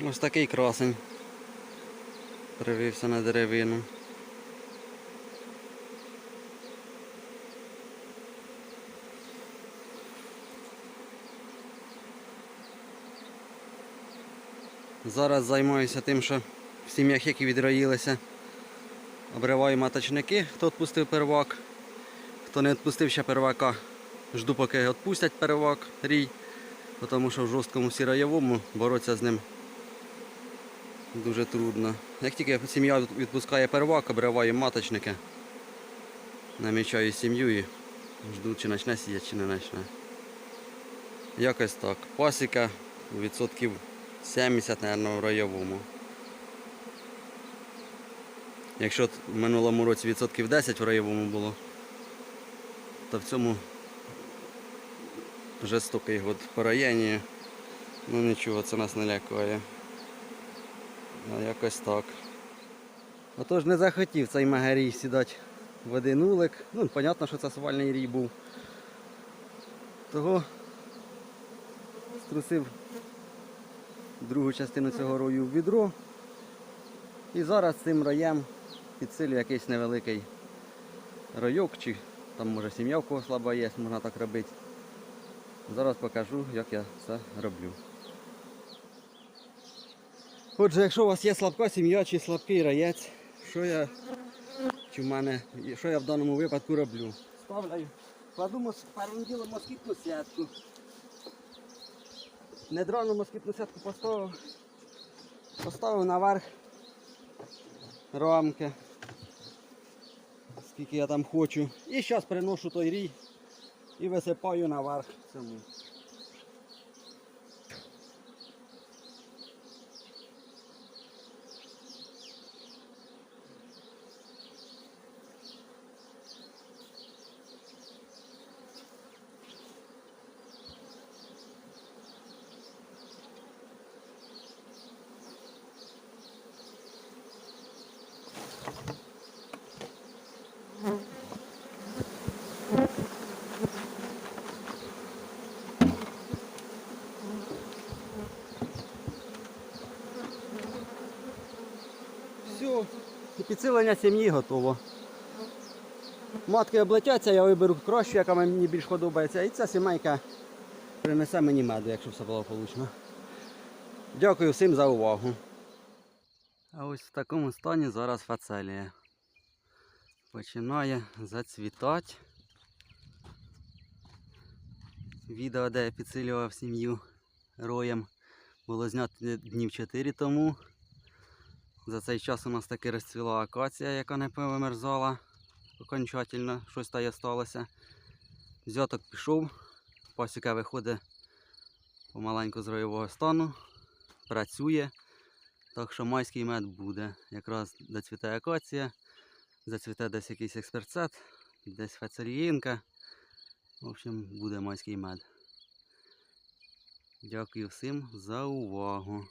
Ось такий красень. Привився на деревину. Зараз займаюся тим, що в сім'ях, які відроїлися, обриваю маточники, хто відпустив первак. Хто не відпустив ще первака, жду поки відпустять первак, рій, тому що в жорсткому сіроєвому боротися з ним дуже трудно. Як тільки сім'я відпускає первак, обриваю маточники, намічаю сім'ю і жду, чи почне сіяти, чи не почне. Якось так. Пасіка відсотків 70, мабуть, в райовому. Якщо в минулому році відсотків 10 в райовому було, то в цьому жорстокий год по районі. Ну нічого, це нас не лякає. А якось так. Отож не захотів цей магарій сідати в один улик. Ну, понятно, що це свальний рій був. Того струсив другу частину цього рою в відро. І зараз цим роєм підсилю якийсь невеликий ройок, чи там може сім'я в кого слаба є, можна так робити. Зараз покажу, як я це роблю. Отже, якщо у вас є слабка сім'я чи слабкий раєць, що я, чи в мене, що я в даному випадку роблю? Ставляю, кладу першим москітну сітку. Недрану москітну сітку поставив, поставив наверх рамки, скільки я там хочу. І зараз приношу той рій і висипаю наверх цьому. Все, і підсилення сім'ї готово. Матки облетяться, я виберу кращу, яка мені більш подобається. І ця сімейка принесе мені меду, якщо все було влучно. Дякую всім за увагу. А ось в такому стані зараз фацелія. Починає зацвітати. Відео, де я підсилював сім'ю роєм, було знято днів 4 тому. За цей час у нас таки розцвіла акація, яка не повимерзала окончательно, щось та й сталося. Зяток пішов, пасіка виходить помаленьку з ройового стану, працює. Так що майський мед буде. Якраз доцвіте акація, зацвіте десь якийсь експерцет, десь фацеліїнка. В общем, буде майський мед. Дякую всім за увагу.